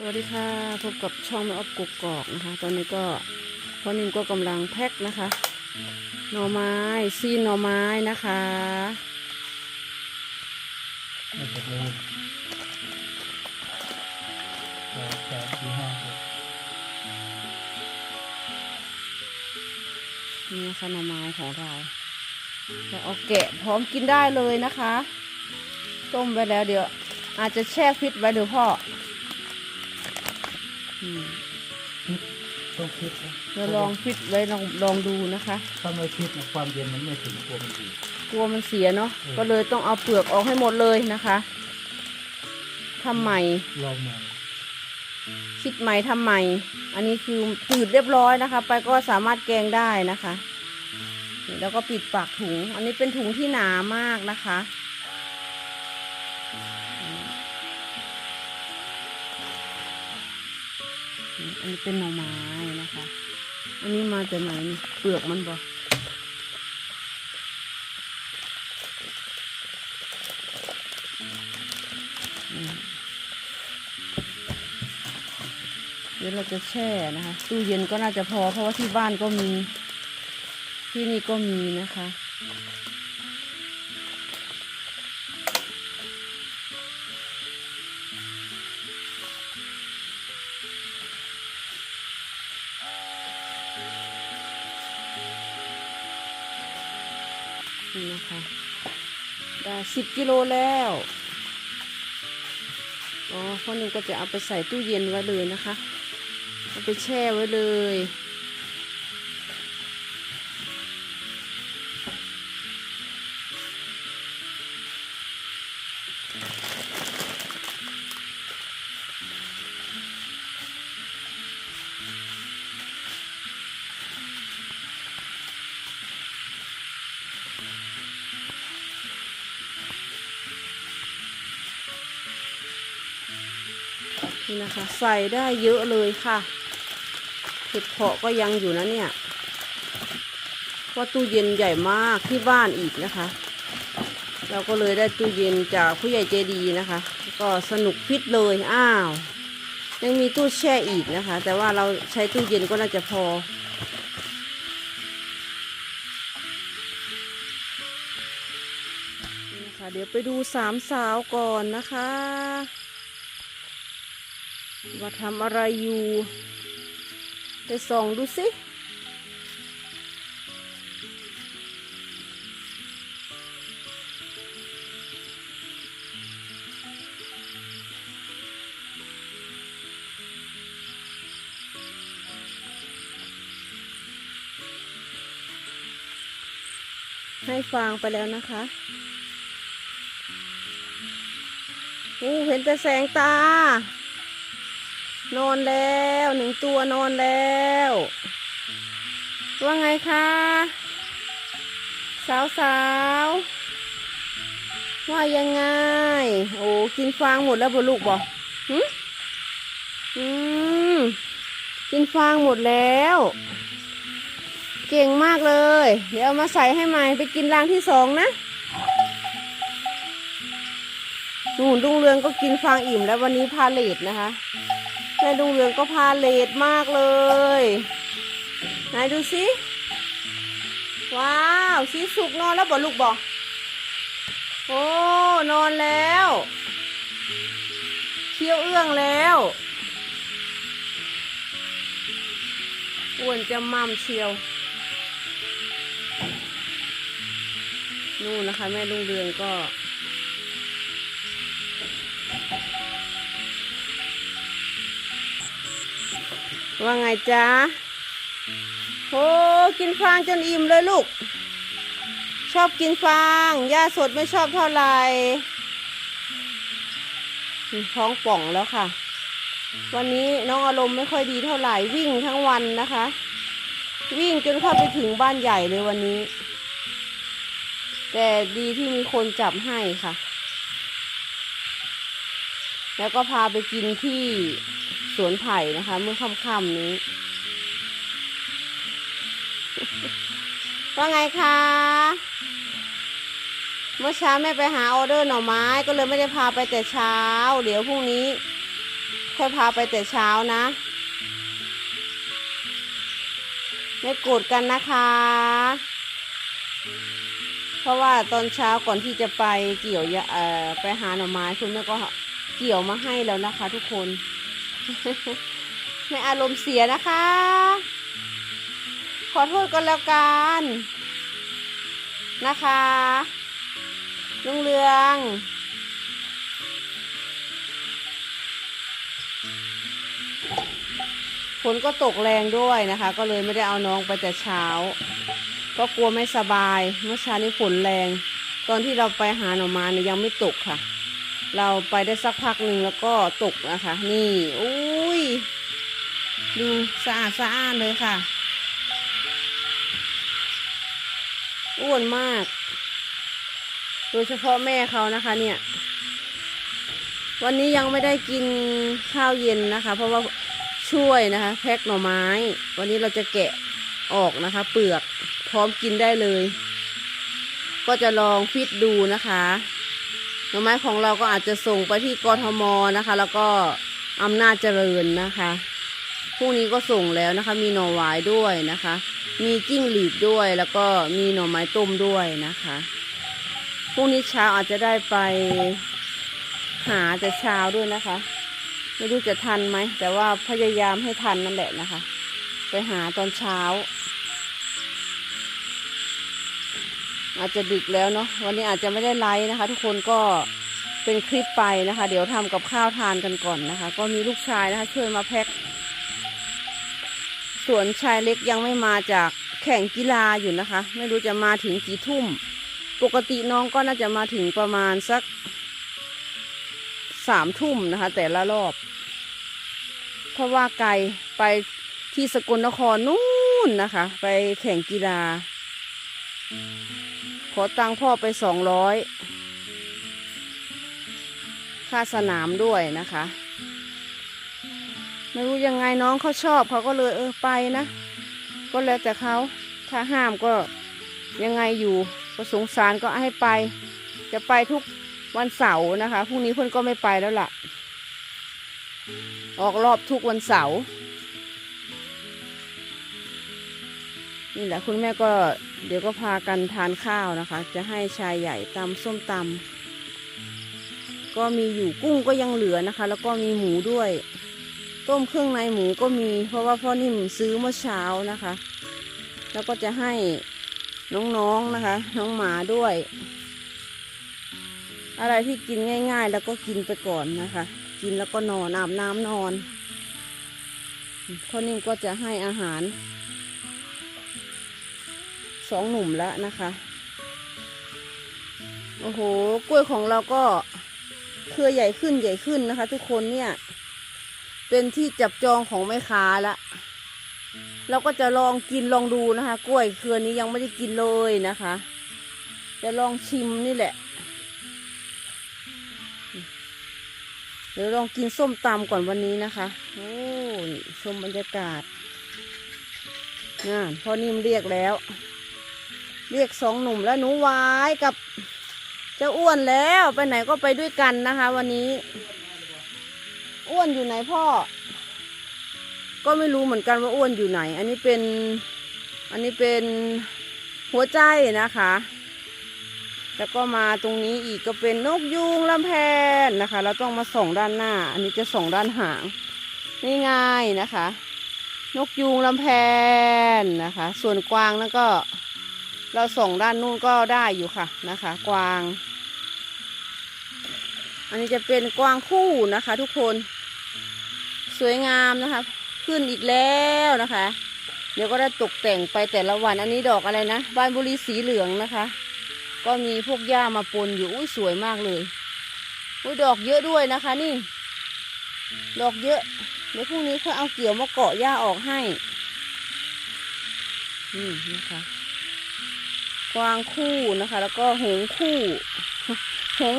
สวัสดีค่ะพบกับช่องแม่ออบกกอกนะคะ ตอนนี้ก็พ่อนิ่มก็กำลังแพ็คนะคะ หน่อไม้ซีนหน่อไม้นะคะไม่เสร็จเลยแปดแปดสี่ห้าหกนี่นะหน่อไม้ของเราเราเอาแกะพร้อมกินได้เลยนะคะ ต้มไปแล้วเดี๋ยว อาจจะแช่ฟิตไว้เดี๋ยวพ่อ ต้องคิดนะเดี๋ยวลองฟิตไว้ลองลองดูนะคะถ้าไม่คิดนะความเย็นมันไม่ถึงตัวมันดีกลัวมันเสียเนาะอืมก็เลยต้องเอาเปลือกออกให้หมดเลยนะคะทำใหม่ลองมาคิดใหม่ทำใหม่ อันนี้คือจืดเรียบร้อยนะคะ ไปก็สามารถแกงได้นะคะนี่แล้วก็ปิดปากถุง อันนี้เป็นถุงที่หนามากนะคะ อันนี้เป็นหน่อไม้นะคะ อันนี้มาจากไหนเปลือกมันบ่อืมเดี๋ยวเราจะแช่นะคะ ตู้เย็นก็น่าจะพอเพราะว่าที่บ้านก็มี ที่นี่ก็มีนะคะ นี่นะคะ ได้สิบกิโลแล้วอ๋อข้อหนึงก็จะเอาไปใส่ตู้เย็นไว้เลยนะคะ เอาไปแช่ไว้เลย นี่นะคะ ใส่ได้เยอะเลยค่ะเห็ดเพาะก็ยังอยู่นะเนี่ยเพราตู้เย็นใหญ่มากที่บ้านอีกนะคะ เราก็เลยได้ตู้เย็นจากผู้ใหญ่ใจดีนะคะ ก็สนุกพิษเลยอ้าว ยังมีตู้แช่อีกนะคะ แต่ว่าเราใช้ตู้เย็นก็น่าจะพอนี่นะคะเดี๋ยวไปดูสามสาวก่อนนะคะ ว่าทำอะไรอยู่ไปส่องดูสิให้ฟางไปแล้วนะคะ โอ้ เห็นแต่แสงตา นอนแล้วหนึ่งตัวนอนแล้วว่าไงคะสาวสาวๆว่ายังไง โอ้กินฟางหมดแล้วบ่ลูกบ่หึอืมกินฟางหมดแล้ว เก่งมากเลย เดี๋ยวเอามาใส่ให้ใหม่ไปกินรางที่สองนะนู่นลุงเรืองก็กินฟางอิ่มแล้ววันนี้พาเลทนะคะ แม่ดุงเรืองก็พาเลทมากเลยไหนดูสิว้าวสีสุกนอนแล้วบ่ลูกบ่โอ้นอนแล้วเคี้ยวเอื้องแล้วอ้วนจะมั่มเชียว นู่นนะคะ แม่ลุงเรืองก็ ว่าไงจ๊ะโอ้กินฟางจนอิ่มเลยลูก ชอบกินฟางย่าสดไม่ชอบเท่าไหร่ท้องป่องแล้วค่ะ วันนี้น้องอารมณ์ไม่ค่อยดีเท่าไหร่วิ่งทั้งวันนะคะ วิ่งจนเข้าไปถึงบ้านใหญ่เลยวันนี้ แต่ดีที่มีคนจับให้ค่ะ แล้วก็พาไปกินที่สวนไผ่นะคะ เมื่อค่ำๆนี้ ว่าไงคะ เมื่อเช้าแม่ไปหาออเดอร์หน่อไม้ก็เลยไม่ได้พาไปแต่เช้า เดี๋ยวพรุ่งนี้ ค่อยพาไปแต่เช้านะ ไม่โกรธกันนะคะ เพราะว่าตอนเช้าก่อนที่จะไปเกี่ยวยาไปหาหน่อไม้คุณแม่ก็ เกี่ยวมาให้แล้วนะคะ ทุกคน ไม่อารมณ์เสียนะคะ ขอโทษกันแล้วกันนะคะลุงเรืองฝนก็ตกแรงด้วยนะคะ ก็เลยไม่ได้เอาน้องไปแต่เช้า ก็กลัวไม่สบาย เมื่อเช้านี้ฝนแรง ตอนที่เราไปหาหน่อม้เนี่ยยังไม่ตกค่ะ เราไปได้สักพักหนึ่งแล้วก็ตกนะคะนี่อุ้ยดูสะอาดสะอ้านเลยค่ะ อ้วนมาก โดยเฉพาะแม่เขานะคะเนี่ย วันนี้ยังไม่ได้กินข้าวเย็นนะคะ เพราะว่าช่วยนะคะ แพ็คหน่อไม้ วันนี้เราจะแกะออกนะคะ เปลือกพร้อมกินได้เลย ก็จะลองฟิตดูนะคะ หน่อไม้ของเราก็อาจจะส่งไปที่กทมนะคะ แล้วก็อำนาจเจริญนะคะพรุ่งนี้ก็ส่งแล้วนะคะ มีหน่อหวายด้วยนะคะ มีจิ้งหรีดด้วยแล้วก็มีหน่อไม้ต้มด้วยนะคะพรุ่งนี้เช้าอาจจะได้ไปหาแต่เช้าด้วยนะคะ ไม่รู้จะทันไหมแต่ว่าพยายามให้ทันนั่นแหละนะคะ ไปหาตอนเช้า อาจจะดึกแล้วเนาะวันนี้อาจจะไม่ได้ไลฟ์นะคะ ทุกคนก็เป็นคลิปไปนะคะ เดี๋ยวทำกับข้าวทานกันก่อนนะคะ ก็มีลูกชายนะคะ ช่วยมาแพ็คส่วนชายเล็กยังไม่มาจากแข่งกีฬาอยู่นะคะ ไม่รู้จะมาถึงกี่ทุ่ม ปกติน้องก็น่าจะมาถึงประมาณสักสามทุ่มนะคะ แต่ละรอบ เพราะว่าไกลไปที่สกลนครนู่นนะคะ ไปแข่งกีฬา อตังพ่อไปสองร้อยค่าสนามด้วยนะคะ ไม่รู้ยังไงน้องเขาชอบเขาก็เลยเออไปนะ ก็แล้วแต่เขาถ้าห้ามก็ยังไงอยู่ก็สงสารก็ให้ไป จะไปทุกวันเสาร์นะคะพรุ่งนี้เพื่อนก็ไม่ไปแล้วล่ะ ออกรอบทุกวันเสาร์ นี่แหละคุณแม่ก็เดี๋ยวก็พากันทานข้าวนะคะ จะให้ชายใหญ่ตำส้มตำก็มีอยู่กุ้งก็ยังเหลือนะคะ แล้วก็มีหมูด้วย ต้มเครื่องในหมูก็มี เพราะว่าพ่อนิ่มซื้อเมื่อเช้านะคะ แล้วก็จะให้น้องๆนะคะ น้องหมาด้วย อะไรที่กินง่าย ๆ แล้วก็กินไปก่อนนะคะ กินแล้วก็นอนอาบน้ำนอนพ่อนิ่มก็จะให้อาหาร สองหนุ่มแล้วนะคะ โอ้โห กล้วยของเราก็เครือใหญ่ขึ้นใหญ่ขึ้นนะคะ ทุกคนเนี่ย เป็นที่จับจองของแม่ค้าละเราก็จะลองกินลองดูนะคะ กล้วยเครือนี้ยังไม่ได้กินเลยนะคะ จะลองชิมนี่แหละเดี๋ยวลองกินส้มตำก่อนวันนี้นะคะ โอ้ชมบรรยากาศน่าพอนิ่มเรียกแล้ว เรียกสองหนุ่มแล้วหนูวายกับเจ้าอ้วนแล้วไปไหนก็ไปด้วยกันนะคะ วันนี้ อ้วนอยู่ไหนพ่อ ก็ไม่รู้เหมือนกันว่าอ้วนอยู่ไหน อันนี้เป็นอันนี้เป็นหัวใจนะคะ แล้วก็มาตรงนี้อีกก็เป็นนกยูงลำแพนนะคะ เราต้องมาส่องด้านหน้า อันนี้จะส่องด้านหางนี่ง่ายนะคะ นกยูงลำแพนนะคะ ส่วนกวางนั่นก็ เราส่งด้านนู้นก็ได้อยู่ค่ะนะคะ กวาง อันนี้จะเป็นกวางคู่นะคะ ทุกคน สวยงามนะคะ ขึ้นอีกแล้วนะคะ เดี๋ยวก็ได้ตกแต่งไปแต่ละวัน อันนี้ดอกอะไรนะบานบุรีสีเหลืองนะคะ ก็มีพวกหญ้ามาปนอยู่อุ้ยสวยมากเลยอุ้ยดอกเยอะด้วยนะคะ นี่ ดอกเยอะเดี๋ยวพรุ่งนี้เขาเอาเกี่ยวมาเกาะหญ้าออกให้ นี่นะคะ กวางคู่นะคะ แล้วก็หงคู่หง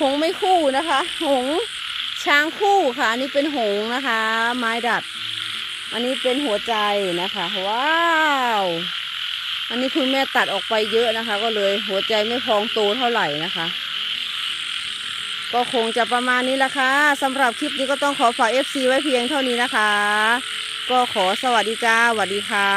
หงไม่คู่นะคะ หงช้างคู่ค่ะอันนี้เป็นหงนะคะ ไม้ดัด อันนี้เป็นหัวใจนะคะว้าวอันนี้คุณแม่ตัดออกไปเยอะนะคะ ก็เลยหัวใจไม่พองโตเท่าไหร่นะคะ ก็คงจะประมาณนี้ละค่ะสำหรับคลิปนี้ก็ต้องขอฝาก FC ไว้เพียงเท่านี้นะคะ ก็ขอสวัสดีจ้าสวัสดีค่ะ